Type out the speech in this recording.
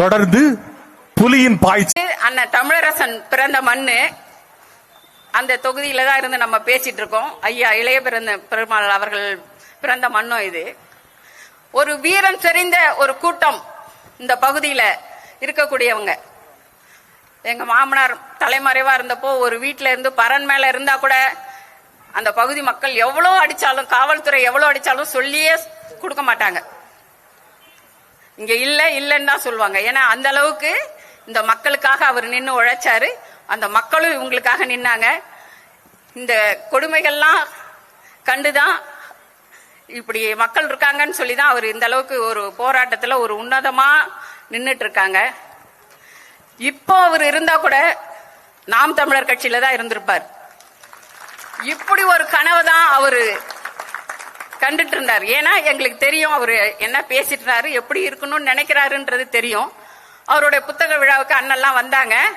தொடர்ந்து புலியின் பாய்ச்சல் அண்ணன் தமிழரசன் பிறந்த மண்ணு அந்த தொகுதியில தான் இருந்து நம்ம பேசிட்டு இருக்கோம். ஐயா இளைய பிறந்த பெருமாள் அவர்கள் பிறந்த மண்ணும் இது. ஒரு வீரம் செறிந்த ஒரு கூட்டம் இந்த பகுதியில இருக்கக்கூடியவங்க. எங்க மாமனார் தலைமறைவா இருந்தப்போ ஒரு வீட்டுல இருந்து பரன் மேல இருந்தா கூட அந்த பகுதி மக்கள் எவ்வளவு அடிச்சாலும் காவல்துறை எவ்வளவு அடிச்சாலும் சொல்லியே கொடுக்க மாட்டாங்க. இங்க இல்ல இல்லைன்னு தான் சொல்லுவாங்க. ஏன்னா அந்த அளவுக்கு இந்த மக்களுக்காக அவர் நின்று உழைச்சாரு. அந்த மக்களும் இவங்களுக்காக நின்னாங்க. இந்த கொடுமைகள்லாம் கண்டுதான் இப்படி மக்கள் இருக்காங்கன்னு சொல்லி தான் அவர் இந்த அளவுக்கு ஒரு போராட்டத்தில் ஒரு உன்னதமாக நின்றுட்டு இருக்காங்க இப்போ அவர் இருந்தா கூட நாம் தமிழர் கட்சியில தான் இருந்திருப்பார். இப்படி ஒரு கனவு தான் அவரு கண்டுட்டு இருந்தார். ஏன்னா எங்களுக்கு தெரியும் அவர் என்ன பேசிட்டு எப்படி இருக்கணும்னு நினைக்கிறாருன்றது தெரியும். அவருடைய புத்தக விழாவுக்கு அண்ணெல்லாம் வந்தாங்க.